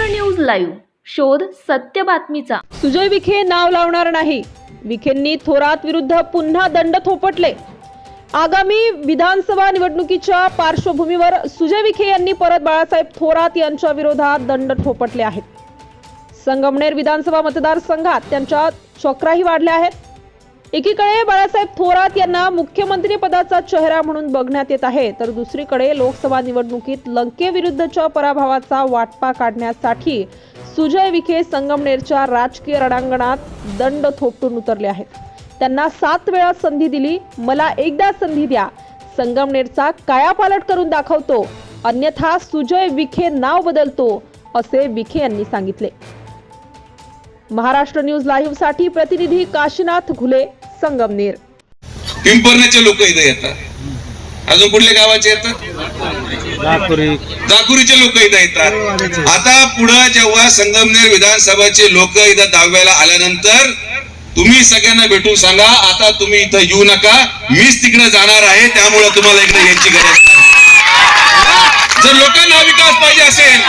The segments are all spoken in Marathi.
News live. शोध सत्य बातमीचा. सुजय विखे नाव लावणार नाही. विखेंनी थोरात विरुद्ध पुन्हा दंड थोपटले. आगामी विधानसभा निवडणुकीच्या पार्श्वभूमीवर सुजय विखे यांनी परत बाळासाहेब थोरात यांच्या विरोधात दंड थोपटले आहेत. संगमनेर विधानसभा मतदारसंघात त्यांच्या चक्राही वाढल्या आहेत. एकीकडे बाळासाहेब थोरात यांना मुख्यमंत्री पदाचा चेहरा म्हणून बघण्यात येत आहे तर दुसरीकडे लोकसभा निवडणुकीत लंकेविरुद्धच्या पराभवाचा वाटपा काढण्यासाठी सुजय विखे संगमनेरच्या राजकीय रणांगणात दंड थोपटून उतरले आहेत. त्यांना सात वेळा संधी दिली मला एकदा संधी द्या. संगमनेरचा कायापालट करून दाखवतो अन्यथा सुजय विखे नाव बदलतो असे विखे यांनी सांगितले. महाराष्ट्र न्यूज लाईव्हसाठी प्रतिनिधी काशीनाथ घुले संगमनेर पिंपरण्याचे लोक इथं येतात. अजून कुठल्या गावाचे येतात? जाकुरीचे लोक इथं येतात. आता पुढं जेव्हा संगमनेर विधानसभाचे लोक इथं दहाव्याला आल्यानंतर तुम्ही सगळ्यांना भेटून सांगा आता तुम्ही इथं येऊ नका. मीच तिकडे जाणार आहे त्यामुळे तुम्हाला इकडे यायची गरज नाही. जर लोकांना विकास पाहिजे असेल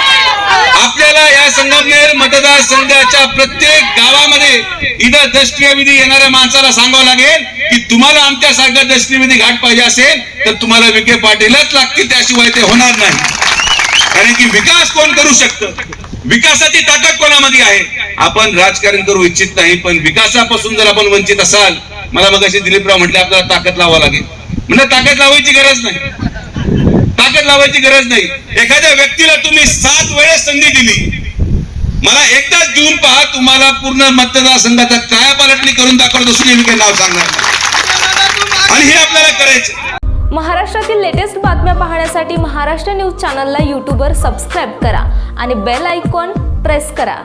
संगमनेर मतदारसंघाच्या प्रत्येक गावामध्ये इथं दर्शनीय येणाऱ्या माणसाला सांगावं लागेल की तुम्हाला आमच्यासारखा दर्शनीय घाट पाहिजे असेल तर तुम्हाला विखे पाटीलच लागतील. त्याशिवाय ते होणार नाही. कारण की विकास कोण करू शकतं? विकासाची ताकद कोणामध्ये आहे? आपण राजकारण करू इच्छित नाही पण विकासापासून जर आपण वंचित असाल मला मग अशी दिलीपराव म्हटले आपल्याला ताकद लावावं लागेल. म्हणजे ताकद लावायची गरज नाही. ताकद लावायची गरज नाही. एखाद्या व्यक्तीला तुम्ही सात वेळेस संधी दिली. मला एकदाच देऊन पहा तुम्हाला पूर्ण मतदारसंघाचा कायापालटणी करून दाखवत असून मी काही नाव सांगणार आणि हे आपल्याला करायचं महाराष्ट्रातील लेटेस्ट बातम्या पाहण्यासाठी महाराष्ट्र न्यूज चॅनलला यूट्यूबवर सबस्क्राईब करा आणि बेल आयकॉन प्रेस करा.